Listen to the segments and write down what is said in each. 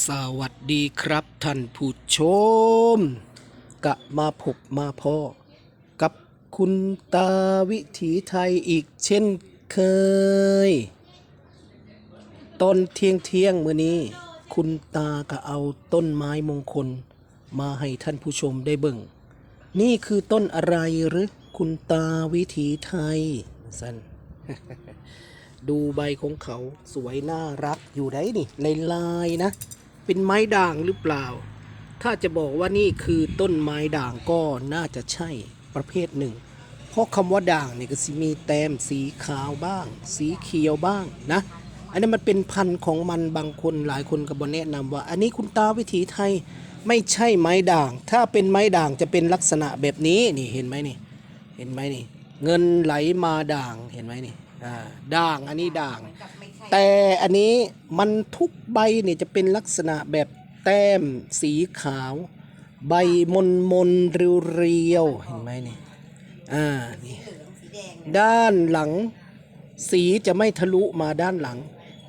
สวัสดีครับท่านผู้ชม กะมาพบมาพ่อ กับคุณตาวิถีไทยอีกเช่นเคย ตอนเที่ยงเที่ยงๆมื้อนี้ คุณตาก็เอาต้นไม้มงคล มาให้ท่านผู้ชมได้เบิ่ง นี่คือต้นอะไรหรือคุณตาวิถีไทยสันดูใบของเขาสวยน่ารักอยู่ได้นี่ในลายนะ เป็นไม้ด่างหรือเปล่า ถ้าจะบอกว่านี่คือต้นไม้ด่างก็น่าจะใช่ประเภทหนึ่ง เพราะคำว่าด่างเนี่ยก็สิมีแต้มสีขาวบ้าง สีเขียวบ้างนะ อันนี้นมันเป็นพันธุ์ของมันบางคนหลายคนก็บอกแนะนำว่า อันนี้คุณตาวิถีไทยไม่ใช่ไม้ด่าง ถ้าเป็นไม้ด่างจะเป็นลักษณะแบบนี้นี่เห็นไหมนี่ เห็นไหมนี่ เงินไหลมาด่างเห็นไหมนี่ อ่า ด่างอันนี้ด่าง แต่อันนี้มันทุกใบเนี่ยจะเป็นลักษณะแบบแต้มสีขาว ใบมนมนเรียวเรียวๆเห็นไหมนี่อ่านี่ด้านหลังสีจะไม่ทะลุมาด้านหลัง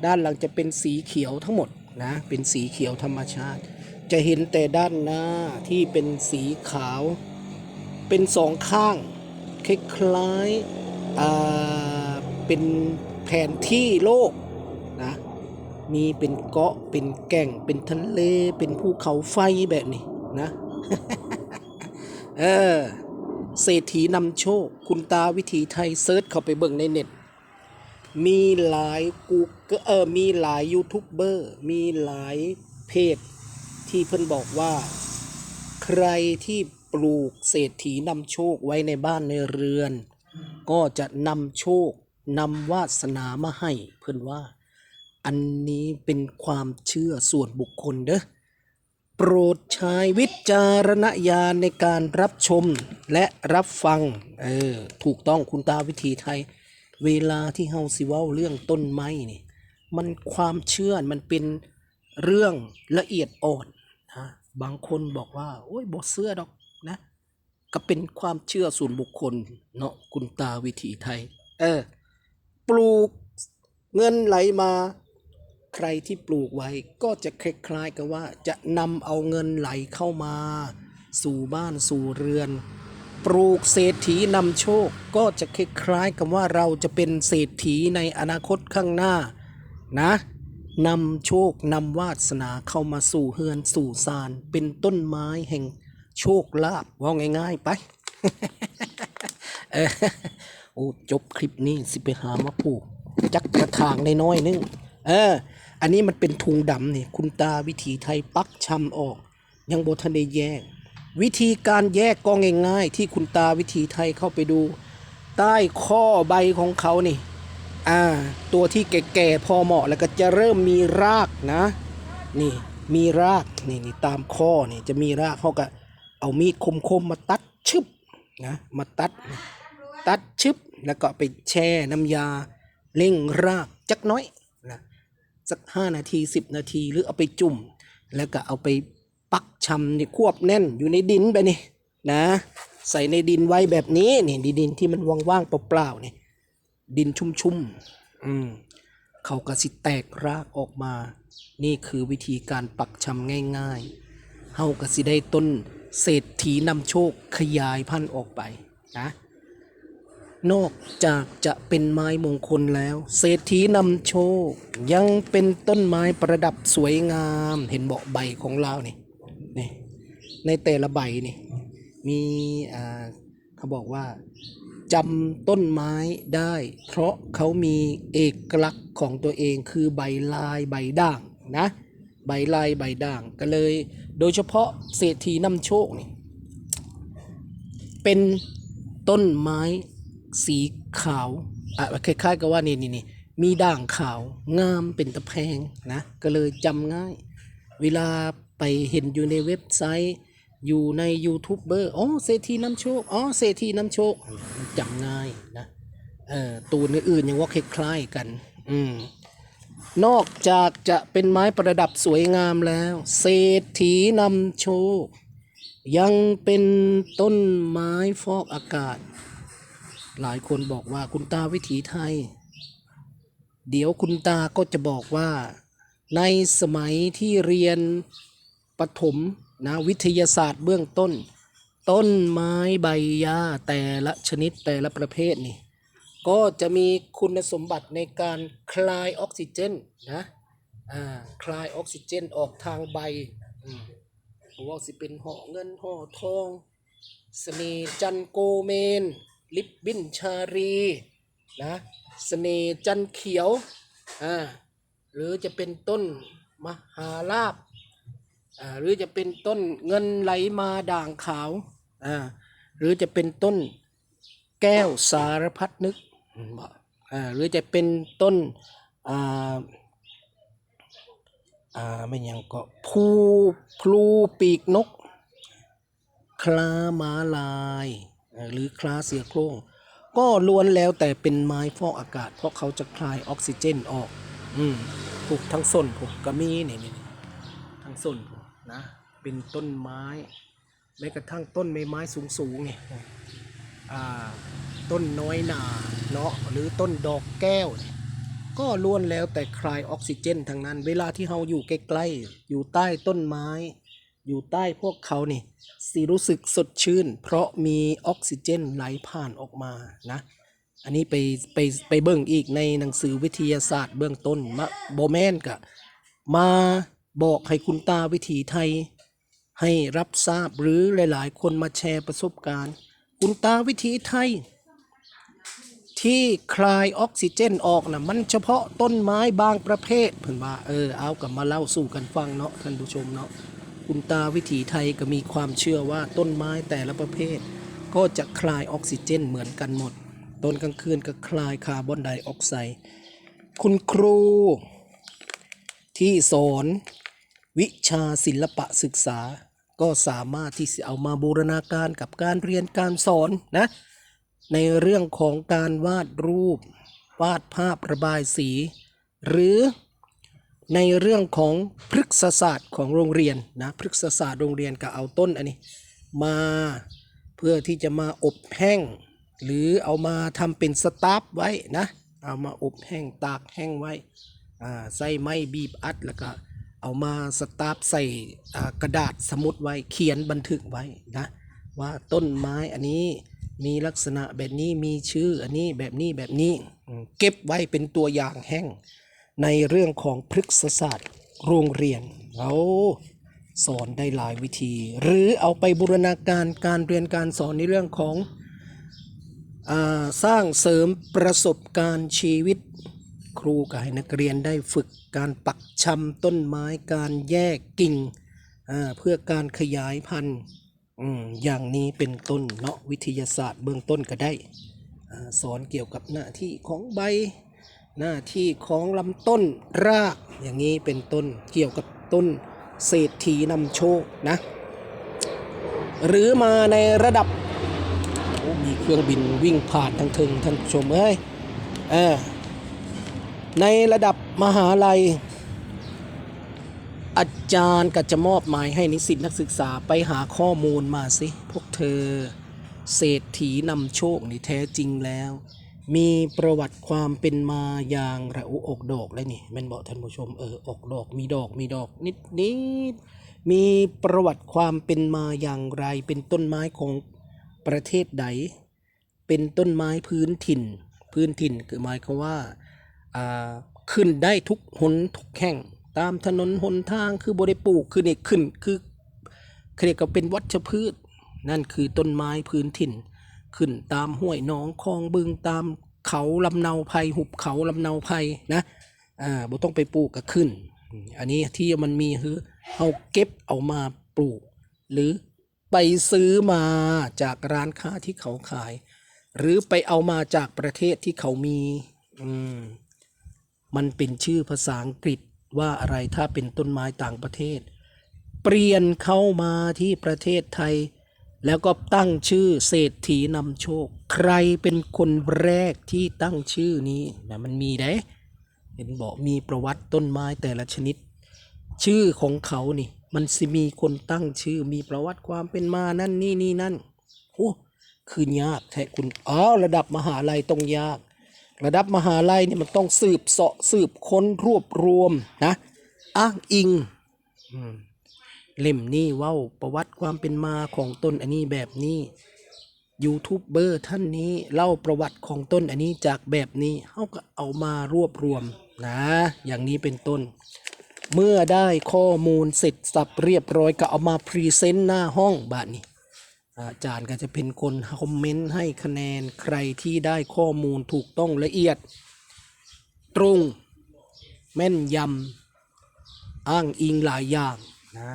ด้านหลังจะเป็นสีเขียวทั้งหมดนะเป็นสีเขียวธรรมชาติ จะเห็นแต่ด้านหน้าที่เป็นสีขาว เป็นสองข้างคล้ายๆอ่าเป็น แผนที่โลกนะมีเป็นเกาะเป็นแก่งเป็นทะเลเป็นภูเขาไฟแบบนี้นะเออเศรษฐีนำโชค คุณตาวิถีไทยเซิร์ชเข้าไปเบิ่งในเน็ต มีหลายกูก็เออมีหลายยูทูบเบอร์มีหลายเพจที่เพิ่นบอกว่า ใครที่ปลูกเศรษฐีนำโชคไว้ในบ้านในเรือน ก็จะนำโชค นำวาสนามาให้เพื่อนว่า อันนี้เป็นความเชื่อส่วนบุคคลเด้อโปรดใช้วิจารณญาณในการรับชมและรับฟัง เออ ถูกต้องคุณตาวิธีไทย เวลาที่เฮาสิเว้าเรื่องต้นไม้นี่ มันความเชื่อมันเป็นเรื่องละเอียดอ่อนนะบางคนบอกว่า โอ้ยบ่เชื่อดอกนะ ก็เป็นความเชื่อส่วนบุคคล เนาะคุณตาวิถีไทย เออ ปลูกเงินไหลมา ใครที่ปลูกไว้ก็จะคล้ายๆกับว่าจะนำเอาเงินไหลเข้ามา สู่บ้านสู่เรือน ปลูกเศรษฐีนำโชคก็จะคล้ายๆกับว่าเราจะเป็นเศรษฐีในอนาคตข้างหน้านะนำโชคนำวาสนาเข้ามาสู่เฮือนสู่ซานเป็นต้นไม้แห่งโชคลาภว่าง่ายๆไป โอ้จบคลิปนี้สิไปหามาปลูกจักกระถางน้อยนึงเออ อันนี้มันเป็นทุงดำนี่คุณตาวิถีไทยปักชำออก ยังบทันได้แยก วิธีการแยกก็ง่ายๆที่คุณตาวิถีไทยเข้าไปดู ใต้ข้อใบของเขานี่ อ่า ตัวที่แก่ๆพอเหมาะแล้วก็จะเริ่มมีรากนะ นี่มีรากนี่นี่ตามข้อนี่จะมีรากเขาก็เอามีดคมๆมาตัดชึบนะมาตัด ตัดชึบ แล้วก็ไปแช่น้ำยาเร่งรากจักน้อยนะสักห้านาทีสิบนาทีหรือเอาไปจุ่ม แล้วก็เอาไปปักชำนี่ควบแน่นอยู่ในดินไปนี่นะ ใส่ในดินไว้แบบนี้นี่ดินที่มันว่างๆเปล่าๆนี่ดินชุ่มๆอืมเขาก็สิแตกรากออกมา นี่คือวิธีการปักชำง่ายๆเฮาก็สิได้ต้นเศรษฐีนำโชคขยายพันธุ์ออกไปนะ นอกจากจะเป็นไม้มงคลแล้ว เศรษฐีนำโชค ยังเป็นต้นไม้ประดับสวยงาม เห็นเบาะใบของเรานี่นี่ ในแต่ละใบนี่ มีอ่าเขาบอกว่าจำต้นไม้ได้ เพราะเขามีเอกลักษณ์ของตัวเองคือใบลายใบด่างนะ ใบลายใบด่างก็เลย โดยเฉพาะเศรษฐีนำโชคนี่เป็นต้นไม้ สีขาวอะคล้ายๆกับว่านี่นี่นี่มีด่างขาวงามเป็นตะแพงนะก็เลยจำง่าย เวลาไปเห็นอยู่ในเว็บไซต์ อยู่ในยูทูบเบอร์อ๋อเศรษฐีน้ำโชคอ๋อเศรษฐีน้ำโชคจำง่ายนะเอ่อตัวอื่นๆยังว่าคล้ายๆกัน อืมนอกจากจะเป็นไม้ประดับสวยงามแล้ว เศรษฐีนำโชค ยังเป็นต้นไม้ฟอกอากาศ หลายคนบอกว่าคุณตาวิถีไทย เดี๋ยวคุณตาก็จะบอกว่า ในสมัยที่เรียนประถมนะวิทยาศาสตร์เบื้องต้น ต้นไม้ใบหญ้าแต่ละชนิดแต่ละประเภทนี่ก็จะมีคุณสมบัติในการคลายออกซิเจนนะอ่าคลายออกซิเจนออกทางใบอืมว่าสิเป็นห่อเงินห่อทองเสน่จันโกเมน ลิปบินชารีนะเสน่จันเขียวอ่าหรือจะเป็นต้นมหาลาบอ่าหรือจะเป็นต้นเงินไหลมาด่างขาวอ่าหรือจะเป็นต้นแก้วสารพัดนึกอ่าหรือจะเป็นต้นอ่าอ่าไม่ยังก็ภูพลูปีกนก คลามาลาย หรือคลาเสือโครงก็ล้วนแล้วแต่เป็นไม้ฟอกอากาศ เพราะเขาจะคลายออกซิเจนออก อืมปลูกทั้งส้นผมก็มีนี่นี่ทั้งส้นผมนะ เป็นต้นไม้แม้กระทั่งต้นไม้ไม้สูงสูงๆนี่อ่าต้นน้อยหนาเนาะหรือต้นดอกแก้ว ก็ล้วนแล้วแต่คลายออกซิเจนทั้งนั้น เวลาที่เราอยู่ใกล้ๆอยู่ใต้ต้นไม้ อยู่ใต้พวกเขานี่สิรู้สึกสดชื่น เพราะมีออกซิเจนไหลผ่านออกมานะ อันนี้ไปไปไปเบิ่งอีกในหนังสือวิทยาศาสตร์เบื้องต้นมะโบแมนกะมาบอกให้คุณตาวิถีไทย ให้รับทราบหรือหลาย ๆ คนมาแชร์ประสบการณ์ คุณตาวิถีไทย ที่คลายออกซิเจนออกนะมันเฉพาะต้นไม้บางประเภทเพิ่นว่าเออเอากับมาเล่าสู่กันฟังเนาะท่านผู้ชมเนาะ คุณตาวิถีไทยก็มีความเชื่อว่าต้นไม้แต่ละประเภท ก็จะคลายออกซิเจนเหมือนกันหมด ตอนกลางคืนก็คลายคาร์บอนไดออกไซด์ คุณครูที่สอนวิชาศิลปะศึกษา ก็สามารถที่จะเอามาบูรณาการกับการเรียนการสอนนะ ในเรื่องของการวาดรูป วาดภาพระบายสี หรือ ในเรื่องของพฤกษศาสตร์ของโรงเรียนนะพฤกษศาสตร์โรงเรียนก็เอาต้นอันนี้ มาเพื่อที่จะมาอบแห้ง หรือเอามาทำเป็นสตาฟไว้นะเอามาอบแห้งตากแห้งไว้ใส่ไม้บีบอัดแล้วก็เอามาสตาฟใส่กระดาษสมุดไว้เขียนบันทึกไว้นะว่าต้นไม้อันนี้มีลักษณะแบบนี้มีชื่ออันนี้แบบนี้แบบนี้เก็บไว้เป็นตัวอย่างแห้ง ในเรื่องของพฤกษศาสตร์โรงเรียนเราสอนได้หลายวิธี หรือเอาไปบูรณาการการเรียนการสอนในเรื่องของอสร้างเสริมประสบการณ์ชีวิต ครูก็ให้นักเรียนได้ฝึกการปักชำต้นไม้การแยกกิ่งเพื่อการขยายพันธุ์อย่างนี้เป็นต้นเนาะวิทยาศาสตร์เบื้องต้นก็ได้อสอนเกี่ยวกับหน้าที่ของใบ หน้าที่ของลำต้นรากอย่างนี้เป็นต้นเกี่ยวกับต้นเศรษฐีนำโชคนะ หรือมาในระดับมีเครื่องบินวิ่งผ่านทางทิงท่านชมเอ้ยเออในระดับมหาลัย อาจารย์ก็จะมอบหมายให้นิสิตนักศึกษาไปหาข้อมูลมาสิ พวกเธอเศรษฐีนำโชคนี่แท้จริงแล้ว มีประวัติความเป็นมาอย่างระอุอกดอกเลยนี่แม่นบอกท่านผู้ชมเอออกดอก มีดอกมีดอกนิดนิดมีประวัติความเป็นมาอย่างไรเป็นต้นไม้ของประเทศใด เป็นต้นไม้พื้นถิ่น พื้นถิ่นคือหมายความว่าอ่าขึ้นได้ทุกหนทุกแห่ง ตามถนนหนทางคือบริปลูกคือเนี่ยขึ้นคือเรียกว่าเป็นวัชพืช นั่นคือต้นไม้พื้นถิ่น ขึ้นตามห้วยหนองคลองบึงตามเขาลำเนาไพรหุบเขาลำเนาไพรนะอ่าบ่ต้องไปปลูกก็ขึ้น อันนี้ที่มันมีคือเอาเก็บเอามาปลูก หรือไปซื้อมาจากร้านค้าที่เขาขาย หรือไปเอามาจากประเทศที่เขามีอืมมันเป็นชื่อภาษาอังกฤษว่าอะไรถ้าเป็นต้นไม้ต่างประเทศ เปลี่ยนเข้ามาที่ประเทศไทย แล้วก็ตั้งชื่อเศรษฐีนำโชค ใครเป็นคนแรกที่ตั้งชื่อนี้นะมันมีได้เห็นบอกมีประวัติต้นไม้แต่ละชนิด ชื่อของเขานี่ มันสิมีคนตั้งชื่อ มีประวัติความเป็นมานั่นนี่นี่นั่นโอ้คือยากแท้คุณอ๋อระดับมหาลัยต้องยาก ระดับมหาลัยนี่มันต้องสืบเสาะสืบค้นรวบรวมนะ อ้างอิง อืม เล่มนี้เว้าประวัติความเป็นมาของต้นอันนี้แบบนี้ยูทูบเบอร์ท่านนี้เล่าประวัติของต้นอันนี้จากแบบนี้เขาก็เอามารวบรวมนะ อย่างนี้เป็นต้น เมื่อได้ข้อมูลเสร็จสับเรียบร้อยก็เอามาพรีเซนต์หน้าห้องบาทนี้อาจารย์ก็จะเป็นคนคอมเมนต์ให้คะแนนใครที่ได้ข้อมูลถูกต้องละเอียด ตรง แม่นยำอ้างอิงหลายอย่างนะ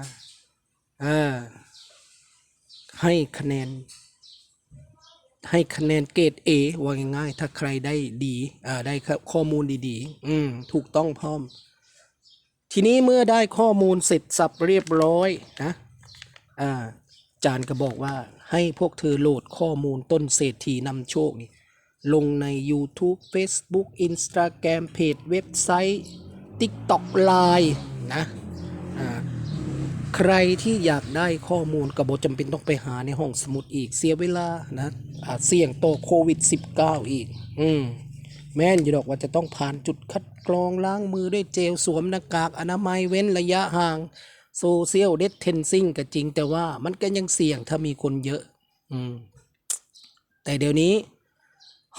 ให้คะแนน ให้คะแนนเกรด A ว่าง่ายๆถ้าใครได้ดีได้ข้อมูลดีๆ อืมถูกต้องพร้อม ทีนี้เมื่อได้ข้อมูลเสร็จสับเรียบร้อยนะอ่าจารย์ก็บอกว่าให้พวกเธอโหลดข้อมูลต้นเศรษฐีนำโชคนี่ลงใน YouTube Facebook Instagram เพจเว็บไซต์ TikTok Line นะ ใครที่อยากได้ข้อมูลก็บอกจำเป็นต้องไปหาในห้องสมุดอีกเสียเวลานะอาจเสี่ยงต่อโควิด -19 อีก อืมแม่นอยู่ดอกว่าจะต้องผ่านจุดคัดกรองล้างมือด้วยเจลสวมหน้ากากอนามัยเว้นระยะห่างโซเชียลเด t เทนซิ่งก็จริง แต่ว่ามันก็ยังเสี่ยงถ้ามีคนเยอะ อืม แต่เดี๋ยวนี้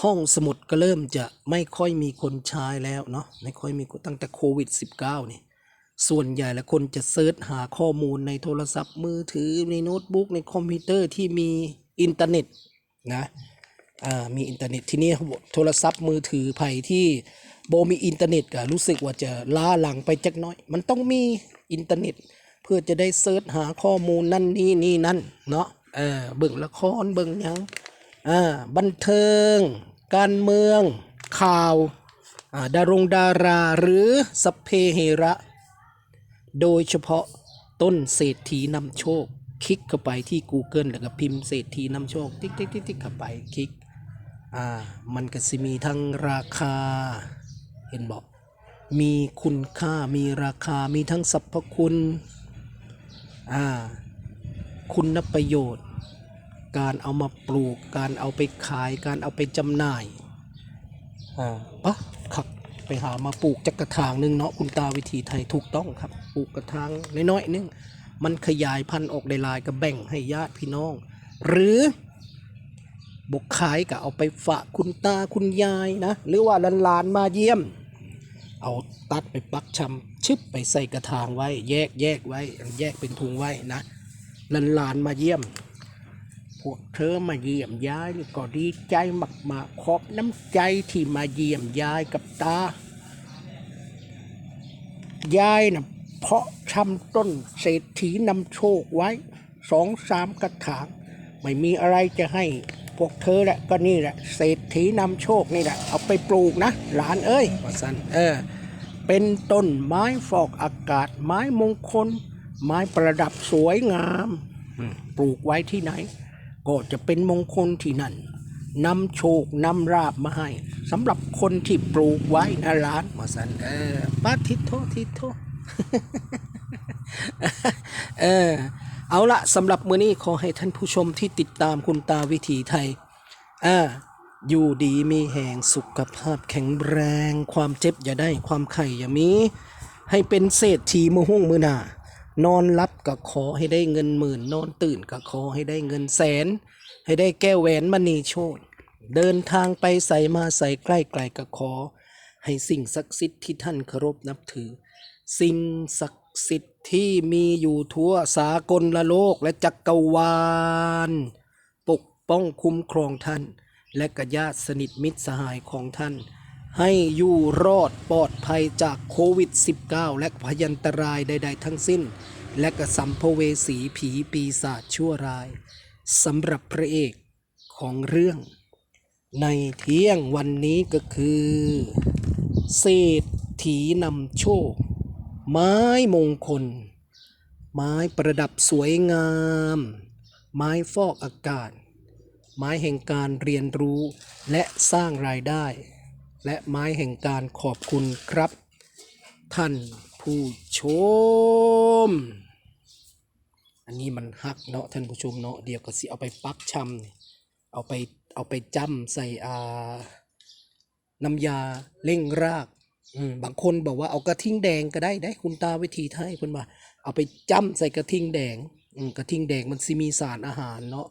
ห้องสมุดก็เริ่มจะไม่ค่อยมีคนใช้แล้วเนาะไม่ค่อยมีตั้งแต่โควิด -19 นี่ ส่วนใหญ่แล้วคนจะเซิร์ชหาข้อมูลในโทรศัพท์มือถือในโน้ตบุ๊กในคอมพิวเตอร์ที่มีอินเทอร์เน็ตนะอ่ามีอินเทอร์เน็ตทีนี้โทรศัพท์มือถือไผ่ที่โบมีอินเทอร์เน็ตก็รู้สึกว่าจะล้าหลังไปจักน้อย มันต้องมีอินเทอร์เน็ต เพื่อจะได้เซิร์ชหาข้อมูลนั่นนี่นี่นั่นเนาะเออเบิ่งละครเบิ่งยังอ่าบันเทิง การเมืองข่าวอ่าดารงดาราหรือสพเพเฮระ โดยเฉพาะต้นเศรษฐีนำโชค คลิกเข้าไปที่ Google แล้วก็พิมพ์เศรษฐีนำโชค ติ๊กติ๊กติ๊กติ๊กเข้าไปคลิกอ่ามันก็จะมีทั้งราคา เห็นบอกมีคุณค่ามีราคามีทั้งสรรพคุณอ่าคุณประโยชน์ การเอามาปลูก การเอาไปขาย การเอาไปจำหน่ายอ่าปะขับ ไปหามาปลูกจักกระถางหนึ่งเนาะคุณตาวิธีไทยถูกต้องครับ ปลูกกระถางน้อยๆหนึงมันขยายพันธุ์ออกได้ลายก็แบ่งให้ญาติพี่น้อง หรือบกขายก็เอาไปฝากคุณตาคุณยายนะ หรือว่าหลานๆมาเยี่ยม เอาตัดไปปักชำชึบไปใส่กระถางไว้ แยกแยกไว้ แยกเป็นถุงไว้นะหลานๆมาเยี่ยม พวกเธอมาเยี่ยมยายนี่ก็ดีใจมากๆขอบน้ำใจที่มาเยี่ยมยายกับตา ยายนะเพาะชำต้นเศรษฐีนำโชคไว้สองสามกระถาง ไม่มีอะไรจะให้ พวกเธอแหละก็นี่แหละ เศรษฐีนำโชคนี่แหละ เอาไปปลูกนะ หลานเอ้ยว่าสันเออ เป็นต้นไม้ฟอกอากาศ ไม้มงคล ไม้ประดับสวยงามอืมปลูกไว้ที่ไหน ก็จะเป็นมงคลที่นั่นนำโชคนำราบมาให้สำหรับคนที่ปลูกไว้นะหลานว่าสันเออป้าทิโททิโทเออเอาละสำหรับมือนี้ขอให้ท่านผู้ชมที่ติดตามคุณตาวิถีไทยอ่าอยู่ดีมีแหงสุขภาพแข็งแรง ความเจ็บอย่าได้ความไข่อย่ามี ให้เป็นเศรษฐีมือหุ่งมือหนา นอนรับก็ขอให้ได้เงินหมื่น นอนตื่นก็ขอให้ได้เงินแสน ให้ได้แก้วแหวนมณีโชตเดินทางไปใส่มาใส่ใกล้ไกลก็ขอ ให้สิ่งศักดิ์สิทธิ์ที่ท่านเคารพนับถือ สิ่งศักดิ์สิทธิ์ที่มีอยู่ทั่วสากลละโลกและจักรวาล ปกป้องคุ้มครองท่าน และกญาติสนิทมิตรสหายของท่าน ให้อยู่รอดปลอดภัยจากโควิด -19 และพยันตรายใด ๆ ทั้งสิ้น และกระสัมภเวสีผีปีศาจชั่วร้ายสำหรับพระเอกของเรื่อง ในเที่ยงวันนี้ก็คือเศรษฐีนำโชค ไม้มงคล ไม้ประดับสวยงาม ไม้ฟอกอากาศ ไม้แห่งการเรียนรู้และสร้างรายได้ และไม้แห่งการขอบคุณครับ ท่านผู้ชม อันนี้มันหักเนาะท่านผู้ชมเนาะเดี๋ยวก็สิเอาไปปักชำเอาไปเอาไปจำใส่อาน้ำยาเล่งรากบางคนบอกว่าเอากระทิงแดงก็ได้ได้คุณตาวิธีไทยคุณป้ว่าเอาไปจ้ำใส่กระทิงแดงกระทิงแดงมันสิมีสารอาหารเนาะ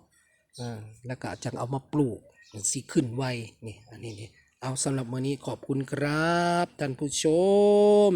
แล้วก็จังเอามาปลูกมันสิขึ้นไวนี่อันนี้นี่ เอาสำหรับวันนี้ขอบคุณครับท่านผู้ชม